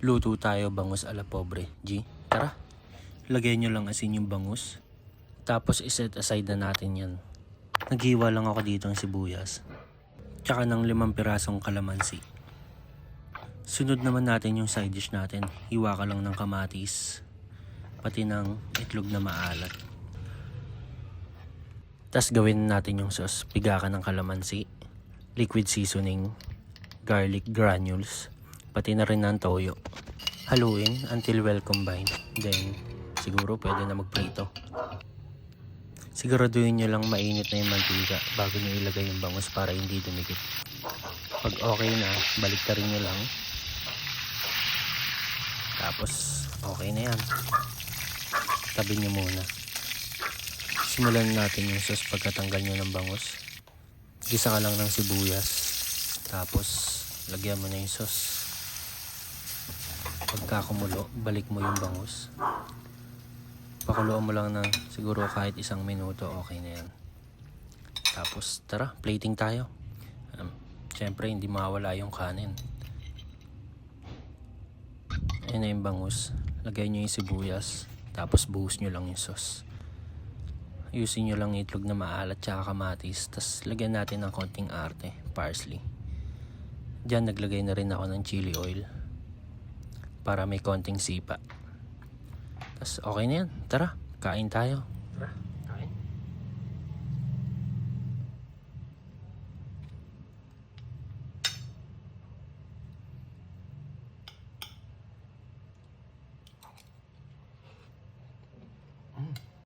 Luto tayo bangus ala pobre. G, tara. Lagay nyo lang asin yung bangus. Tapos iset aside na natin yan. Naghiwa lang ako dito ng sibuyas. Tsaka ng limang pirasong kalamansi. Sunod naman natin yung side dish natin. Hiwa ka lang ng kamatis. Pati ng itlog na maalat. Tapos gawin natin yung sauce. Piga ka ng kalamansi. Liquid seasoning. Garlic granules. Pati na rin ng toyo. Haluin until well combined. Then, siguro pwede na magprito. Siguraduhin nyo lang mainit na yung mantika bago nyo ilagay yung bangus para hindi dumikit. Pag okay na, balik rin nyo lang. Tapos, okay na yan. Tabi nyo muna. Simulan natin yung sauce pagkatanggal nyo ng bangus. Gisa ka lang ng sibuyas. Tapos, lagyan mo na yung sauce. Pagka kumulo, balik mo yung bangus. Pakuluan mo lang ng siguro kahit isang minuto, okay na yan. Tapos, tara, plating tayo. Um, Siyempre, hindi mawala yung kanin. Ayun na yung bangus. Lagay nyo yung sibuyas. Tapos, buhos nyo lang yung sauce. Ayusin nyo lang itlog na maalat tsaka kamatis. Tapos, lagyan natin ng konting arte, parsley. Diyan, naglagay na rin ako ng chili oil. Para may konting sipa. Tapos, okay na yan. Tara, kain tayo.